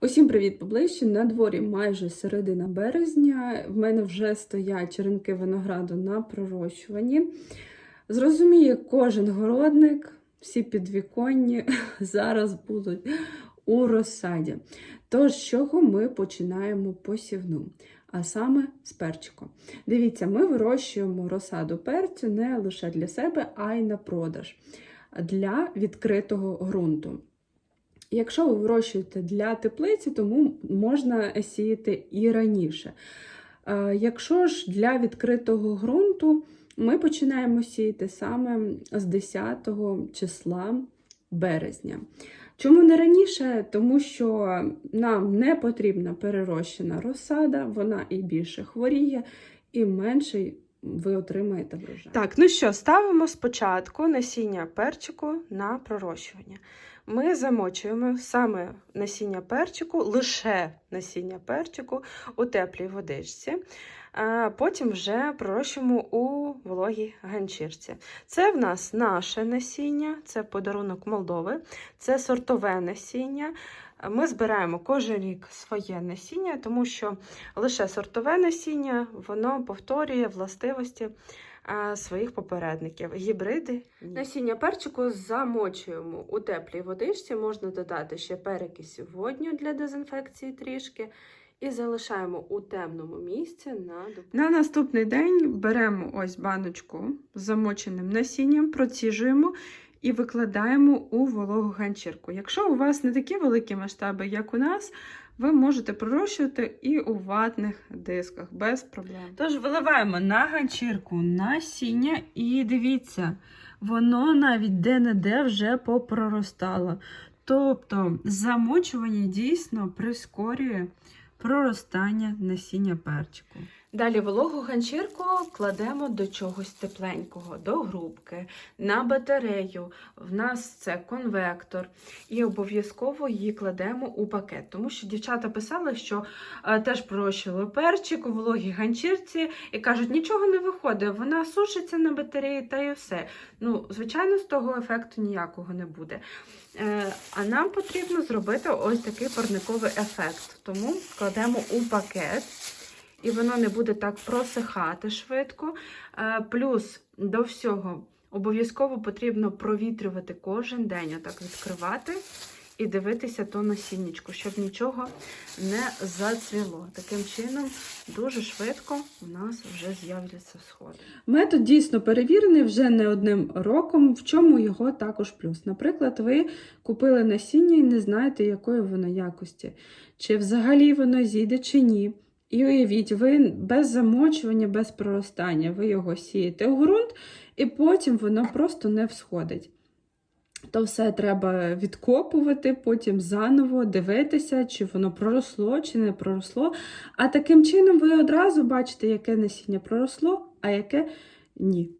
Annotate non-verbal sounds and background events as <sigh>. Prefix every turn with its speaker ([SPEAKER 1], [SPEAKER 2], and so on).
[SPEAKER 1] Усім привіт поближче. На дворі майже середина березня. В мене вже стоять черенки винограду на пророщуванні. Зрозуміє кожен городник, всі підвіконні <laughs> зараз будуть у розсаді. Тож, з чого ми починаємо посівну? А саме з перчику. Дивіться, ми вирощуємо розсаду перцю не лише для себе, а й на продаж для відкритого ґрунту. Якщо ви вирощуєте для теплиці, тому можна сіяти і раніше. Е, Якщо ж для відкритого ґрунту, ми починаємо сіяти саме з 10 числа березня. Чому не раніше? Тому що нам не потрібна перерощена розсада, вона і більше хворіє, і менший ви отримаєте врожай.
[SPEAKER 2] Так, ну що, ставимо спочатку насіння перчику на пророщування. Ми замочуємо саме насіння перчику, лише насіння перчику у теплій водичці. а Потім вже пророщуємо у вологій ганчірці. Це в нас наше насіння, це подарунок Молдови, це сортове насіння. Ми збираємо кожен рік своє насіння, тому що лише сортове насіння воно повторює властивості своїх попередників. Гібриди насіння перчику замочуємо у теплій водичці. Можна додати ще перекись водню для дезінфекції трішки. І залишаємо у темному місці на добу. На наступний день беремо ось баночку з замоченим насінням, проціжуємо і викладаємо у вологу ганчірку. Якщо у вас не такі великі масштаби, як у нас, ви можете пророщувати і у ватних дисках без проблем. Тож виливаємо на ганчірку насіння, і дивіться, воно навіть де-не-де вже попроростало. Тобто замочування дійсно прискорює проростання насіння перчику. Далі вологу ганчірку кладемо до чогось тепленького, до грубки, на батарею. В нас це конвектор. І обов'язково її кладемо у пакет. Тому що дівчата писали, що е, теж пророщували перчик у вологій ганчірці і кажуть, нічого не виходить, вона сушиться на батареї та і все. Ну, звичайно, з того ефекту ніякого не буде. Е, а нам потрібно зробити ось такий парниковий ефект. Тому кладемо у пакет і воно не буде так просихати швидко. Е, Плюс до всього обов'язково потрібно провітрювати кожен день, отак відкривати і дивитися то насіннячко, щоб нічого не зацвіло. Таким чином, дуже швидко у нас вже з'являться сходи.
[SPEAKER 1] Метод дійсно перевірений вже не одним роком, в чому його також плюс. Наприклад, ви купили насіння і не знаєте, якої воно якості, чи взагалі воно зійде, чи ні. І уявіть, ви без замочування, без проростання, ви його сієте у ґрунт, і потім воно просто не всходить. То все треба відкопувати, потім заново дивитися, чи воно проросло, чи не проросло. А таким чином ви одразу бачите, яке насіння проросло, а яке ні.